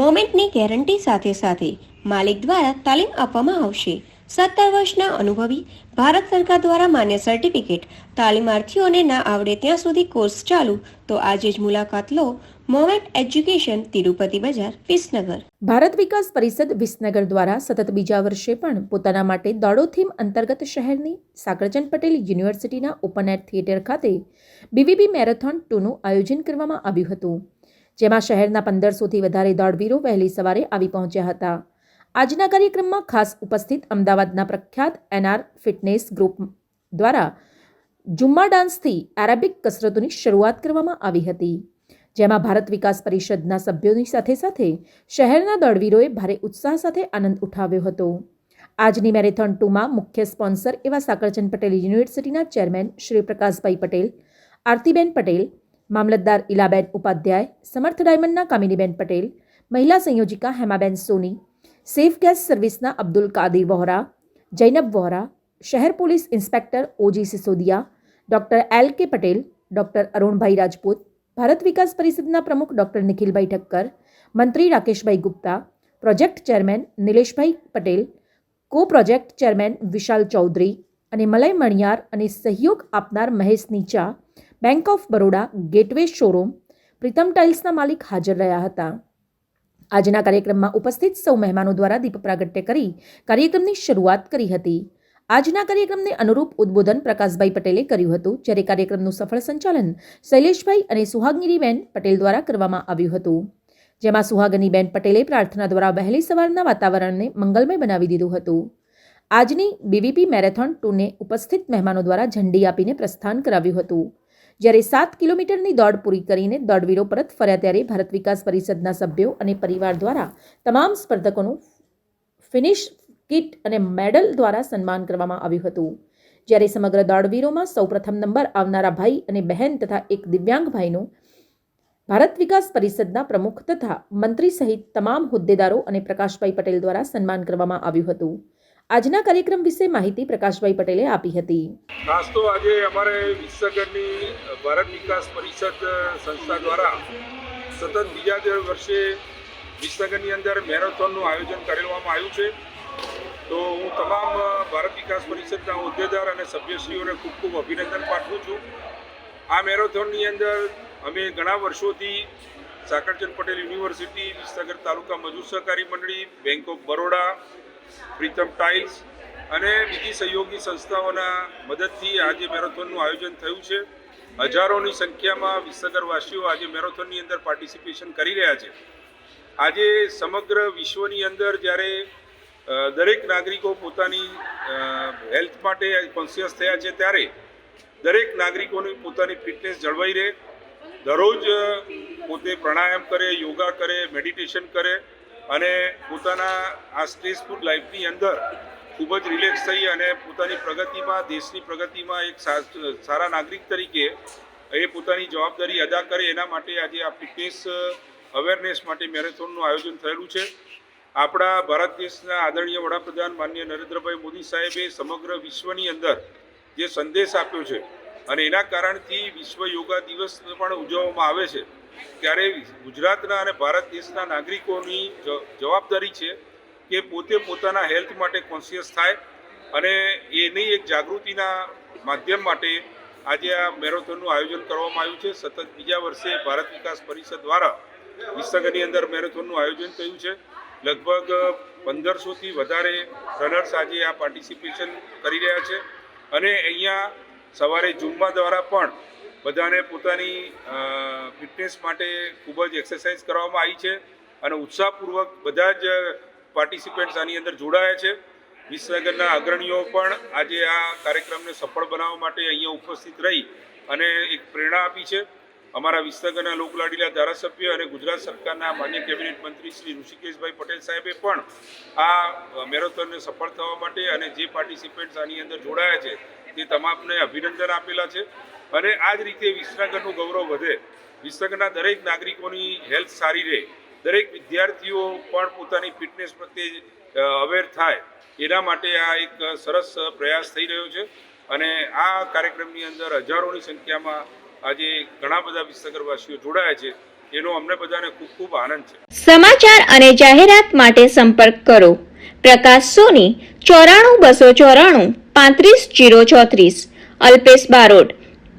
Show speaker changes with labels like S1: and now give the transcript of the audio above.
S1: સર્ટિફિકેટની guarantee સાથે સાથે માલિક દ્વારા તાલીમ આપવામાં આવશે. સત્તર વર્ષના અનુભવી ભારત સરકાર દ્વારા માન્ય સર્ટિફિકેટ. તાલીમાર્થીઓને ના આવડે ત્યાં સુધી કોર્સ ચાલુ. તો આજે જ મુલાકાત લો મોમેન્ટ એજ્યુકેશન તિરુપતિ બજાર, વિસનગર.
S2: ભારત વિકાસ પરિષદ વિસનગર દ્વારા સતત બીજા વર્ષે પણ પોતાના માટે દોડો થીમ અંતર્ગત શહેરની સાકરચંદ પટેલ યુનિવર્સિટીના ઓપન એર થિયેટર ખાતે બીવીબી મેરેથોન ટુનું આયોજન કરવામાં આવ્યું હતું. જેમાં શહેરના પંદરસોથી વધારે દોડવીરો વહેલી સવારે આવી પહોંચ્યા હતા. આજના કાર્યક્રમમાં ખાસ ઉપસ્થિત અમદાવાદના પ્રખ્યાત એનઆર ફિટનેસ ગ્રુપ દ્વારા જુમ્મા ડાન્સથી એરેબિક કસરતોની શરૂઆત કરવામાં આવી હતી, જેમાં ભારત વિકાસ પરિષદના સભ્યોની સાથે સાથે શહેરના દોડવીરોએ ભારે ઉત્સાહ સાથે આનંદ ઉઠાવ્યો હતો. આજની મેરેથોન ટુમાં મુખ્ય સ્પોન્સર એવા સાકરચંદ પટેલ યુનિવર્સિટીના ચેરમેન શ્રી પ્રકાશભાઈ પટેલ, આરતીબેન પટેલ મામલતદાર ઇલાબેન ઉપાધ્યાય, સમર્થ ડાયમંડના કામિનીબેન પટેલ, મહિલા સંયોજિકા હેમાબેન સોની, સેફ ગેસ સર્વિસના અબ્દુલ કાદી વોહરા, જૈનબ વોહરા, શહેર police inspector OG Sisodiya, doctor L K Patel, doctor Arunbhai Rajput, Bharat Vikas પરિષદના પ્રમુખ ડૉક્ટર નિખિલભાઈ ઠક્કર, મંત્રી Rakeshbhai Gupta, project chairman Nileshbhai Patel co project chairman વિશાલ ચૌધરી અને મલય મણિયાર અને સહયોગ આપનાર મહેશ નીચા bank of Baroda, gateway showroom, Pritam ટાઇલ્સના માલિક હાજર રહ્યા હતા. આજના કાર્યક્રમમાં ઉપસ્થિત સૌ મહેમાનો દ્વારા દીપ પ્રાગટ્ય કરી કાર્યક્રમની શરૂઆત કરી હતી. આજના કાર્યક્રમને અનુરૂપ ઉદ્બોધન પ્રકાશભાઈ પટેલે કર્યું હતું, જ્યારે કાર્યક્રમનું સફળ સંચાલન શૈલેષભાઈ અને સુહાગીરીબેન પટેલ દ્વારા કરવામાં આવ્યું હતું. જેમાં સુહાગનીબેન પટેલે પ્રાર્થના દ્વારા વહેલી સવારના વાતાવરણને મંગલમય બનાવી દીધું હતું. આજની બીવીપી મેરેથોન ટુને ઉપસ્થિત મહેમાનો દ્વારા ઝંડી આપીને પ્રસ્થાન કરાવ્યું હતું. જ્યારે સાત કિલોમીટરની દોડ પૂરી કરીને દોડવીરો પરત ફર્યા ત્યારે ભારત વિકાસ પરિષદના સભ્યો અને પરિવાર દ્વારા તમામ સ્પર્ધકોનું ફિનિશ કિટ અને મેડલ દ્વારા સન્માન કરવામાં આવ્યું હતું. જ્યારે સમગ્ર દોડવીરોમાં સૌપ્રથમ નંબર આવનારા ભાઈ અને બહેન તથા એક દિવ્યાંગ ભાઈનું ભારત વિકાસ પરિષદના પ્રમુખ તથા મંત્રી સહિત તમામ હોદ્દેદારો અને પ્રકાશભાઈ પટેલ દ્વારા સન્માન કરવામાં આવ્યું હતું. આજના કાર્યક્રમ વિશે માહિતી પ્રકાશભાઈ પટેલે આપી હતી.
S3: ખાસ તો આજે અમારે વિસનગરની ભારત વિકાસ પરિષદ સંસ્થા દ્વારા સતત બીજા વર્ષે વિસનગરની અંદર મેરેથોનનું આયોજન કરવામાં આવ્યું છે. તો હું તમામ ભારત વિકાસ પરિષદના હોદ્દેદાર અને સભ્યશ્રીઓને ખૂબ ખૂબ અભિનંદન પાઠવું છું. આ મેરેથોનની અંદર અમે ઘણા વર્ષોથી સાકરચંદ પટેલ યુનિવર્સિટી, વિસનગર તાલુકા મજૂર સહકારી મંડળી, bank of Baroda Pritam tiles અને બીજી સહયોગી સંસ્થાઓના મદદથી આજે મેરેથોનનું આયોજન થયું છે. હજારોની સંખ્યામાં વિસનગરવાસીઓ આજે મેરેથોનની અંદર પાર્ટિસિપેશન કરી રહ્યા છે. આજે સમગ્ર વિશ્વની અંદર જ્યારે દરેક નાગરિકો પોતાની હેલ્થ માટે કોન્શિયસ થયા છે ત્યારે દરેક નાગરિકોની પોતાની ફિટનેસ જળવાઈ રહે. દરરોજ પોતે પ્રાણાયામ કરે, યોગા કરે, મેડિટેશન કરે. અને પોતાના આ સ્ટ્રેસફુલ લાઈફની અંદર ખૂબ જ રિલેક્સ થઈ અને પોતાની પ્રગતિમાં, દેશની પ્રગતિમાં એક સારા નાગરિક તરીકે એ પોતાની જવાબદારી અદા કરે એના માટે આજે આ ફિટનેસ અવેરનેસ માટે મેરેથોનનું આયોજન થયેલું છે. આપણા ભારત દેશના આદરણીય વડાપ્રધાન માન્ય નરેન્દ્રભાઈ મોદી સાહેબે સમગ્ર વિશ્વની અંદર જે સંદેશ આપ્યો છે અને એના કારણથી વિશ્વ યોગા દિવસ પણ ઉજવવામાં આવે છે. ત્યારે ગુજરાતના અને ભારત દેશના નાગરિકોની જવાબદારી છે કે પોતે પોતાના હેલ્થ માટે કોન્શિયસ થાય અને એની એક જાગૃતિના માધ્યમ માટે આજે આ મેરેથોનનું આયોજન કરવામાં આવ્યું છે. સતત બીજા વર્ષે ભારત વિકાસ પરિષદ દ્વારા વિસનગરની અંદર મેરેથોનનું આયોજન થયું છે. લગભગ પંદરસોથી વધારે રનર્સ આજે આ પાર્ટિસિપેશન કરી રહ્યા છે. અને અહીંયા સવારે જુમ્મા દ્વારા પણ બધાને પોતાની ફિટનેસ માટે ખૂબ જ એક્સરસાઇઝ કરવામાં આવી છે અને ઉત્સાહપૂર્વક બધા જ પાર્ટિસિપન્ટ્સ આની અંદર જોડાયા છે. વિસનગરના અગ્રણીઓ પણ આજે આ કાર્યક્રમને સફળ બનાવવા માટે અહીંયા ઉપસ્થિત રહી અને એક પ્રેરણા આપી છે. અમારા વિસનગરના લોકલાડીલા ધારાસભ્ય અને ગુજરાત સરકારના માન્ય કેબિનેટ મંત્રી શ્રી ઋષિકેશભાઈ પટેલ સાહેબે પણ આ મેરેથોનને સફળ થવા માટે અને જે પાર્ટિસિપન્ટ્સ આની અંદર જોડાયા છે તે તમામને અભિનંદન આપેલા છે. અને આ જ રીતે વિસનગરનું ગૌરવ વધે. વિસનગરના દરેક નાગરિકોની હેલ્થ સારી રહે. દરેક વિદ્યાર્થીઓ પણ પોતાની ફિટનેસ પ્રત્યે અવેર થાય. એના માટે આ એક સરસ પ્રયાસ થઈ રહ્યો છે. અને આ કાર્યક્રમની અંદર હજારોની સંખ્યામાં આજે ઘણા બધા વિસનગરવાસીઓ જોડાયા છે. એનો અમને બધાને ખૂબ ખૂબ આનંદ છે.
S4: સમાચાર અને જાહેરાત માટે સંપર્ક કરો. પ્રકાશ સોની, ચોરાણું બસો ચોરાણું, પાંત્રીસ જીરો ચોત્રીસ, અલ્પેશ બારોટ.